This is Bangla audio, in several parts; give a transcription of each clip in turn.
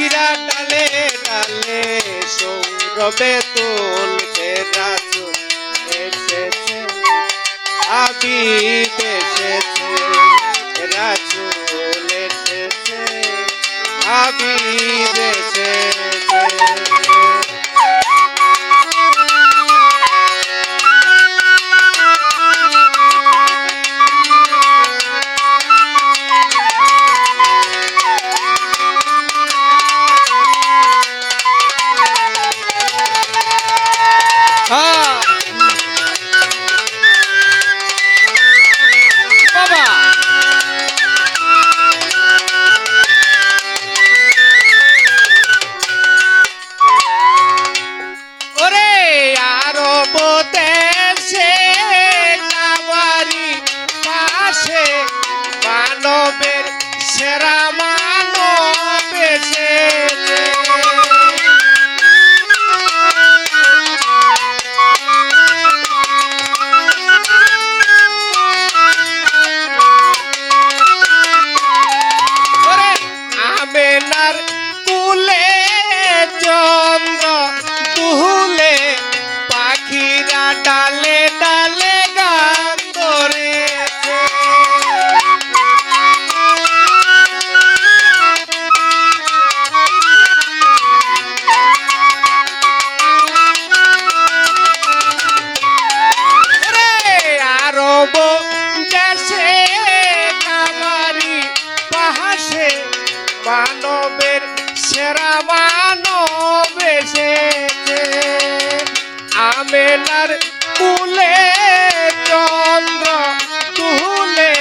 পাখিরা ডালে ডালে সৌরভে তুলছে রাজু এসেছে। আবি এসেছে রাজু এসেছে। আবি এসেছে মানবের, সেরা মানব আমেলার কুলে চন্দ্র, তুলে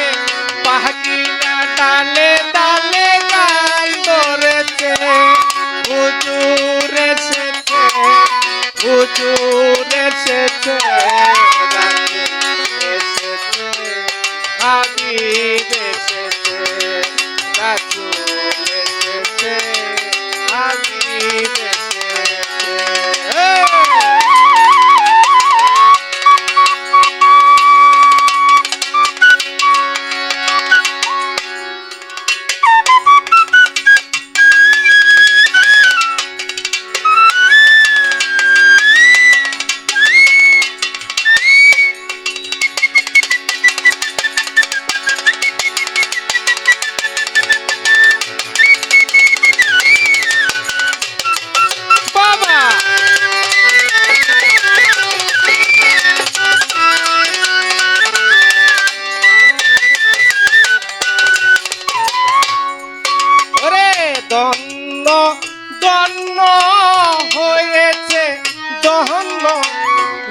পাখিরা ডালে ডালে গান ধরেছে হুজুর এসেছে হুজুর এসেছে।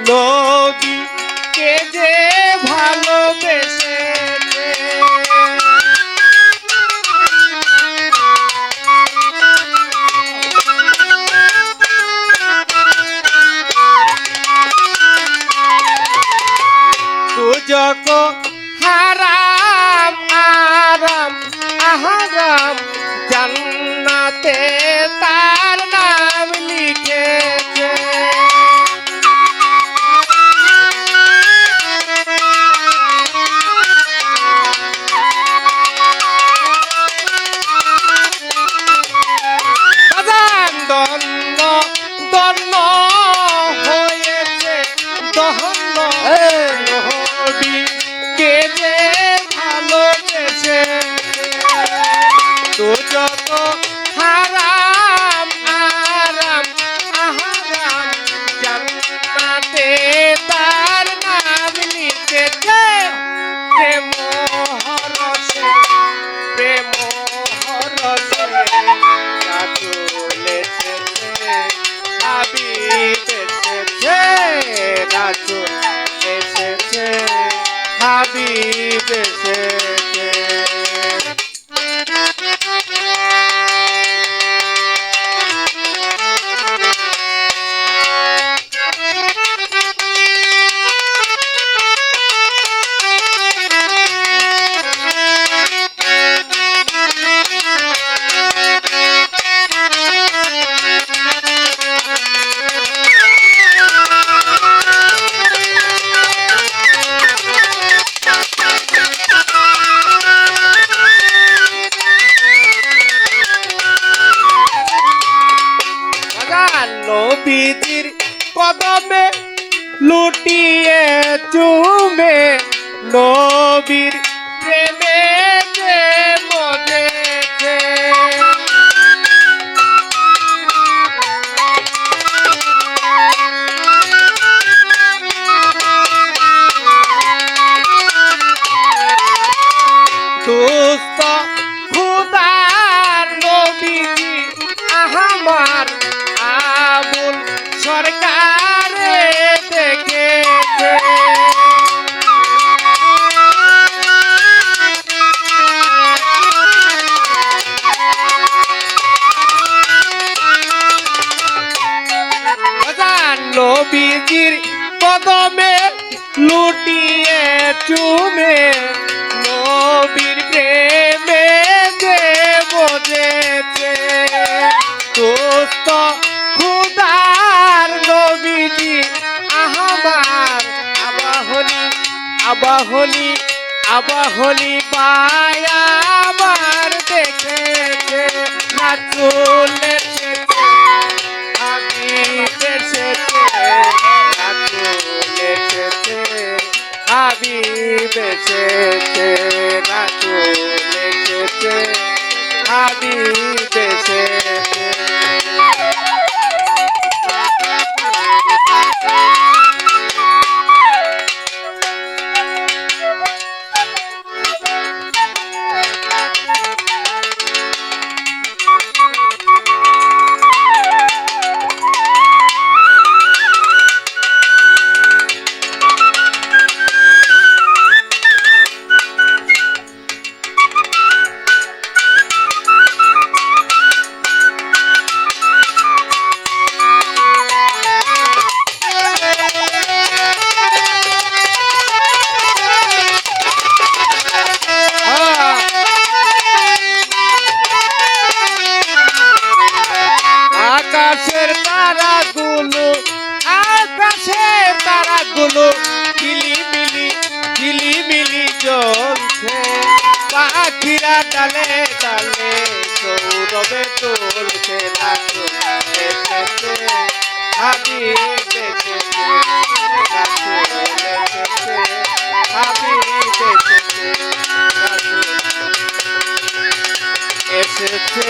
লোভী কে যে ভালোবেসে પતિ જશે নবীজির কদমে লুটিয়ে চুমে নবীর সরকারে দেখেছে। নবীজির কদমে লুটিয়ে চুমে নবীর প্রেমে আবাহনি আবাহনি পায়া আমার দেখেছে, রাসূল এসেছে হাবিব এসেছে, রাসূল এসেছে হাবিব এসেছে, রাসূল এসেছে হাবিব এসেছে। তারাগুলো আকাশের তারাগুলো ঝিলিমিলি ঝিলিমিলি জ্বলছে। পাখিরা ডালে ডালে, সৌরভে এসেছে হাবিব এসেছে রাসূল এসেছে